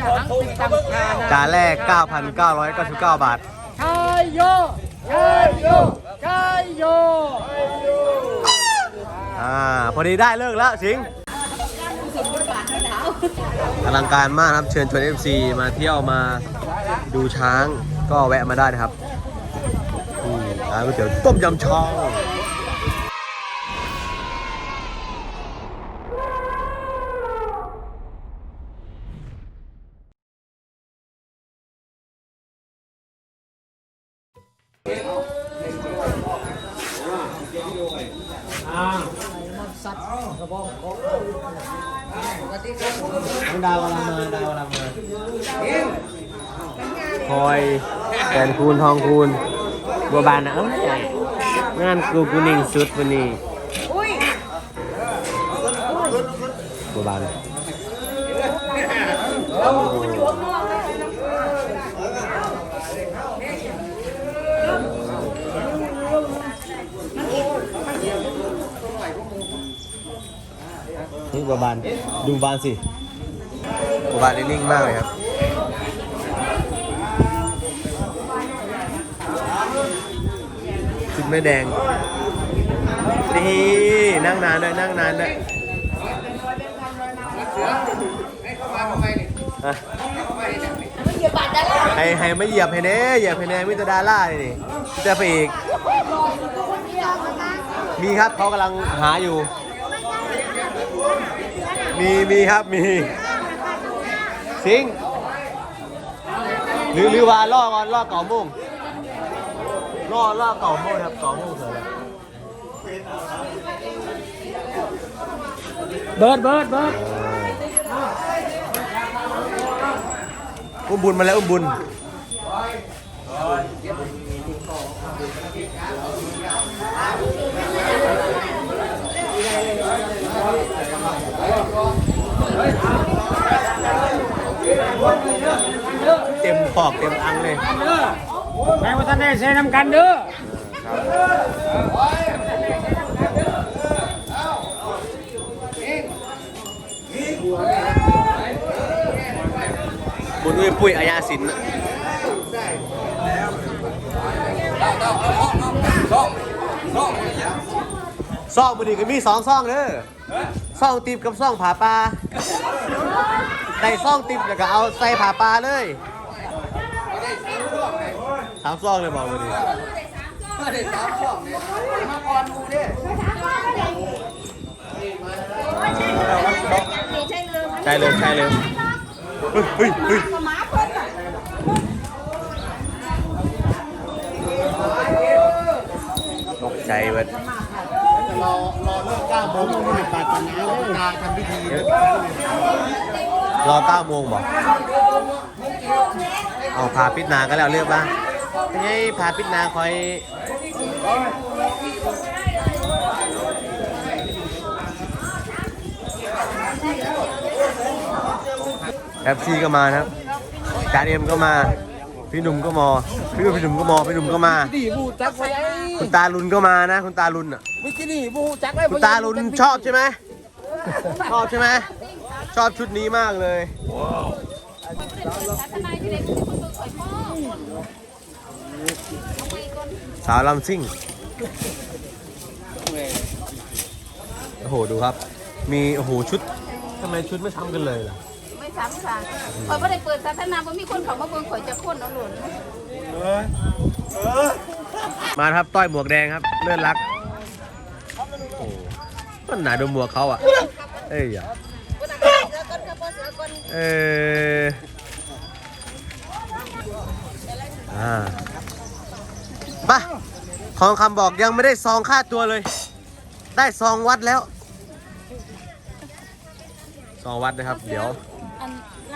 จะหังติดตามคานะจานแรก 9,999 บาท ชายโยชายโยชายโยอ่า พอดีได้เลิกแล้วสิงห์อลังการมากครับ เชิญชวน FC มาเที่ยวมาดูช้างก็แวะมาได้นะครับอืมร้านก๋วยเตี๋ยวต้มยำช่อง น้องดาวกำลังมาดาวกำลังมาพลอยแสนคูณทองคูณบัวบานนะเอ้ยงานกูกูนิ่งสุดวันนี้บัวบาน นี่บัวบานดูบานสิบัวบานนี่นิ่งมากเลยครับชุดแม่แดง นี่นั่งนานด้วยนั่งนานด้วยอะให้ให้ไม่เหยียบให้เน่เหยียบให้เน่มิตรดาร่าเลยนี่มิตรพระเอกมีครับเขากำลังหาอยู่ มีมีครับมีสิงห์หรือหรือว่าล่อก่อนล่อเก่าโมุ่งล่อล่อเก่าโม่ครับเก่าโม่เถอะเบิร์ดเบิร์ดเบิร์ดอุ้มบุญมาแล้วอุ้มบุญ เต็มขอกเต็มอังเลยแม่ว่าท่านได้เซนำกันเด้อบุญอุ้ยปุ้ยอายาสินน่ะ ซ่องบุดีก็มีสองซ่องเด้อซ่องติบกับซ่องผาปลาได้ซ่องติบแล้วก็เอาใส่ผาปลาเลยสามซ่องเลยบอกบุดีใช่เลยใช่เลยเฮ้ยเฮ้ยเฮ้ยตกใจเว้ย รอรอเลิกเก้าโมงต้องมีปาตนาเลยนาทำพิธีรอเก้าโมงบอกเอาพาปิดนาก็แล้วเลือกบ้างไม่ใช่พาปิดนาคอยแอฟซีก็มานะครับจานเอ็มก็มา พี่หนุ่มก็มอ พี่หนุ่มพี่หนุ่มก็มอ พี่หนุ่มก็มา ดีบูจักไว้ไอ้คุณตาลุนก็มานะ คุณตาลุนอะเมื่อกี้นี่บูจักไว้คุณตาลุนชอบใช่ไหมชอบใช่ไหมชอบชุดนี้มากเลยสาวลำซิ่ง โอ้โห ดูครับ มี โอ้โห ชุดทำไมชุดไม่ทำกันเลยล่ะ ไม่ซ้ำค่ะข่อยบ่ได้เปิดสาธารณะบ่มีคนเขามาเบิ่งข่อยจะคนเอาหล่นมาครับต้อยหมวกแดงครับ เลื่อนรักโอ้ต้นหนาดูหมวกเขาอะ เอ้ยอย่าเอออ่าไปะทองคำบอกยังไม่ได้ซองค่าตัวเลย ได้ซองวัดแล้ว ซองวัดนะครับ เดี๋ยว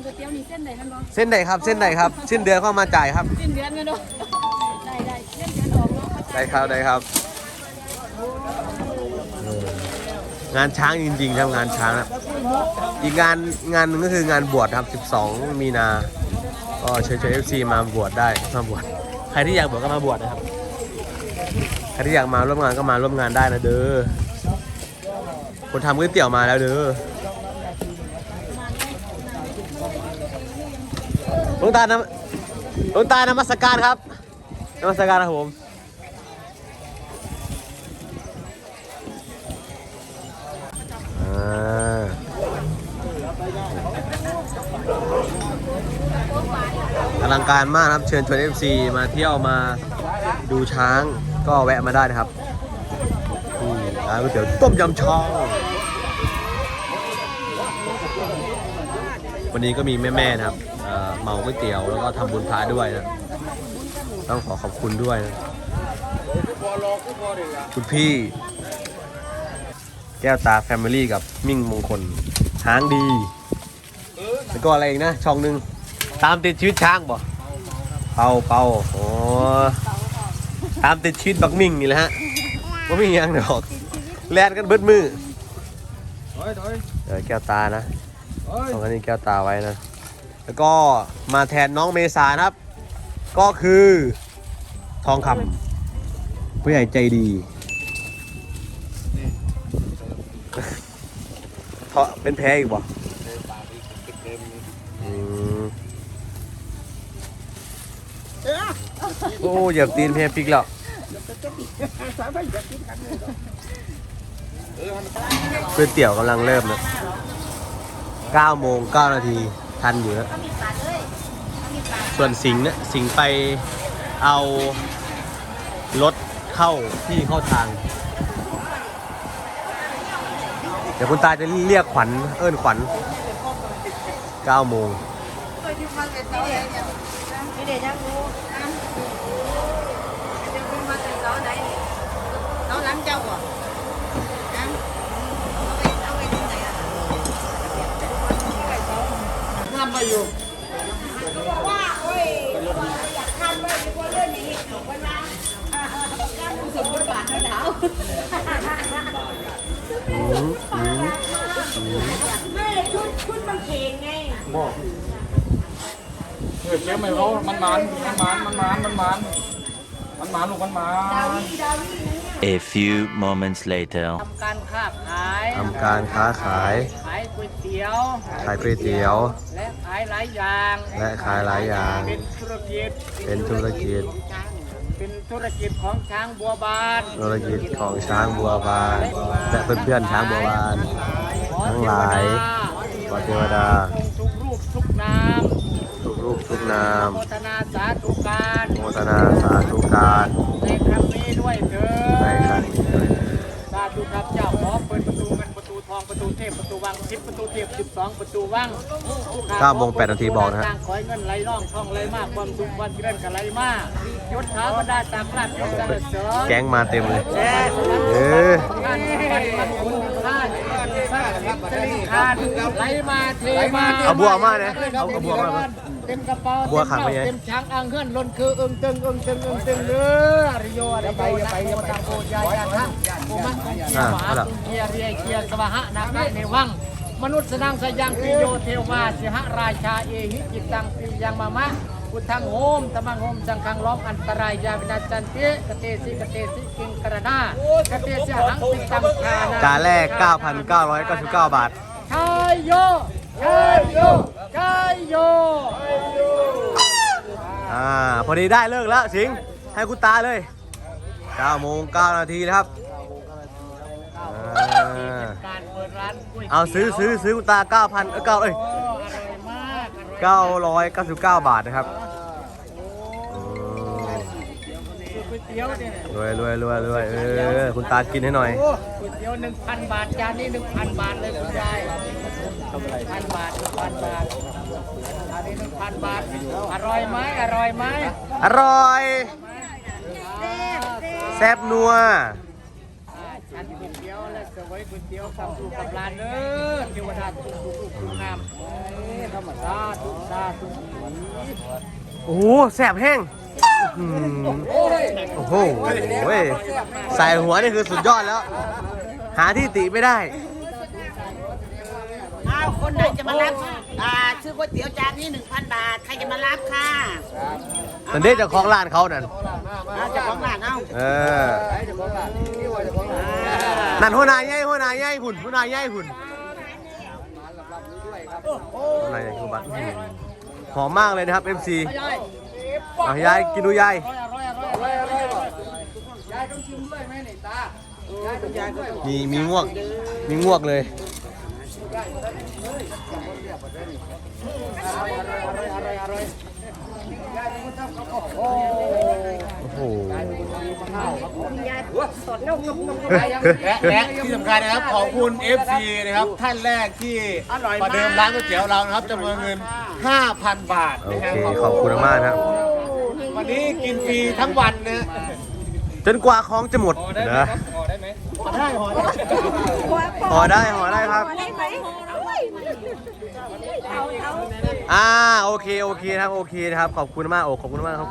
านก๋วยเตี๋ยวนี่เส้นใดนั่นบ่เส้นไหนครับ เส้นไหนครับ สิ้นเดือนเข้ามาจ่ายครับ สิ้นเดือนแม่นบ่ได้ได้เส้นเดือนออกเนาะได้ครับได้ครับเอองานช้างจริงๆครับงานช้างครับอีกงานงานหนึงก็คืองานบวชครับ 12 มีนา ก็เชิญชวนเอฟซีมาบวชได้มาบวชใครที่อยากบวชก็มาบวชนะครับ ใครที่อยากมาร่วมงานก็มาร่วมงานได้นะเด้อคนทำก๋วยเตี๋ยวมาแล้วเด้อ หลวงตานำหลวงตานมัสการครับนมัสการครับผมอลังการมากครับ เชิญชวน FC มาเที่ยวมาดูช้างก็แวะมาได้นะครับร้านก๋วยเตี๋ยวต้มยำช้างวันนี้ก็มีแม่ ๆ นะครับ เมาก๋วยเตี๋ยวแล้วก็ทำบุญพระด้วยนะ ต้องขอขอบคุณด้วยนะ คุณพี่ แก้วตาแฟมิลี่กับมิ่งมงคลช้างดี แล้วก็อะไรอีกนะ ช่องหนึ่งตามติดชีวิตช้างบ่เป่าเป่าโอ้ตามติดชีวิตบักมิ่งนี่แหละฮะว่ามีหยังดอกแลนกันเบิดมือเออแก้วตานะ ตรงนี้แก้วตาไว้นะ แล้วก็มาแทนน้องเมษานะครับ ก็คือทองคำผู้ใหญ่ใจดีเพราะเป็นแพ้อีกบ่โอ้เหยียบตีนแพ้พลิกแล้วก๋วยเตี๋ยวกำลังเริ่มนะ9โมง9นาที ทันอยู่นะส่วนสิงห์เนี่ยสิงห์ไปเอารถเข้าที่เข้าทาง เดี๋ยวคุณตาจะเรียกขวัญเอิ้นขวัญ9โมงพี่เดชยังรู้นะเดี๋ยวคุณมาแต่เสาไหนเสาหลังเจ้าก่อนนะเอาไปที่ไหนอะ ทำมาอยู่ว่าโอ้ยอยากทำเลยเพราะเรื่องนี้หนูก็นะสมบูรณ์บาทนะดาวอืมอืมไม่ชุดชุดมันเข่งไงเฮ้ยเจ๊ไม่รู้มันมานมันมานมันมานมันมานมันมานลูกมันมาน A few moments later. ทำการค้าขาย ทำการค้าขาย ขายก๋วยเตี๋ยว ขายก๋วยเตี๋ยว และายหลายอย่างและขายหลายอย่าง เป็นธุรกิจเป็นธุรกิจ เป็นธุรกิจของช้างบัวบานธุรกิจของช้างบัวบาน และเพื่อนๆช้างบัวบาน ทั้งหลายขอเทวดาทุกรูปทุกนามทุกรูปทุกนามโมทนาสาธุการโมทนาสาธุการในครั้งนี้ด้วยเถิในดครั้งนี้ด้วยสาธุครับเจ้าขอเปิดประตูเงินประตูท องประตูเทพประตูวังสิบประตูเทพสิบสองประตูวัง9โมง8นาทีบอกนะฮะขอให้เงินไหลน่องทองไหลมากความสุขความเจริญกับไหลมากยศถาบรรดาตากราชยศสรรเสริญแก๊งมาเต็มเลยแช่สวรรค์เออท่านปฏิบัติคุณท่านสร้างสินสริทานไหลมาเทมาเอาบัวมาเนี่ยเอาเอาบัวมาเต็มกระเป๋าบัวขังไว้ไง เต็มช้างอ่างเฮือนล้นคืออึ้งตึงอึ้งตึงอึ้งตึงเด้ออริโยอริโยนะโมตังโกยายาทังโอมันของเกียร์มหาสุเกียร์เรียเกียร์สวะหะนาคในวัง มนุษย์สนังสยังปิโยเทวาสิหราชาเอหิจิตังปิยังมามะพุทธังโหมตมังโหมสังฆังล้อมอันตรายยาวินาจันติกเตสิกเตสิกิงกระดากเตสิหังติตังคานา จานแรก 9,999 บาท ชายโย ชายโยชายโยอ่าพอดีได้เลิกแล้วสิงห์ให้คุณตาเลย9โมง9นาทีนะครับอ่าการเปิดร้านก๋วยเอาซื้อซื้อซื้อคุณตา9,000เอ้ย9เอ้ยอ้อร่อยมากอร่อย999 บาทนะครับ เตี๋ยวเนี่ยรวยรวยรวยรวยเออคุณตากินให้หน่อยก๋วยเตี๋ยวหนึ่งพันบาทจานนี้หนึ่งพันบาทเลยคุณยายพันบาทพันบาทอันนี้หนึ่งพันบาทอร่อยไหมอร่อยไหมอร่อยแซ่บนัวอ่าฉันก๋วยเตี๋ยวและเสวยก๋วยเตี๋ยวกับลูกกับหลานเด้อเทวดาทุกทุกทุกทุกนามเอ้ยธรรมชาติทุกชาติทุกสีโอ้โหแซ่บแห้ง อื้อหือโอ้โหเว้ยใส่หัวนี่คือสุดยอดแล้ว หาที่ติไม่ได้ อ้าวคนไหนจะมารับอ่าซื้อก๋วยเตี๋ยวจานนี้1,000 บาท ใครจะมารับค่ะนันเด้เจะของร้านเขานั่นอ่าเจ้าของร้านเอ้าเออนั่นหัวหน้าใหญ่หัวหน้าใหญ่หุ่นหัวหน้าใหญ่หุ่นหัวหน้าใหญ่คือบัตรอืมหอมมากเลยนะครับ FC อะยาย กินดูยายอร่อยอร่อยอร่อยอร่อยอร่อยยายต้องชิมด้วยไหมนี่ตายายต้องชิมด้วยมีมีงวก มีงวกเลยโอ้โหและและที่สำคัญนะครับขอบคุณ FC นะครับท่านแรกที่ประเดิมร้านก๋วยเตี๋ยวเรานะครับจำนวนเงิน 5,000 บาทโอนะคเค รับ ขอบคุณมากนะครับ วันนี้กินฟรีทั้งวันนะจนกว่าของจะหมดนะได้หอได้ห่อได้ห่อได้ครับ ได้ไหมเอาเอาอ่าโอเคโอเคนะครับโอเคนะครับขอบคุณมากโอ้ขอบคุณมากครับ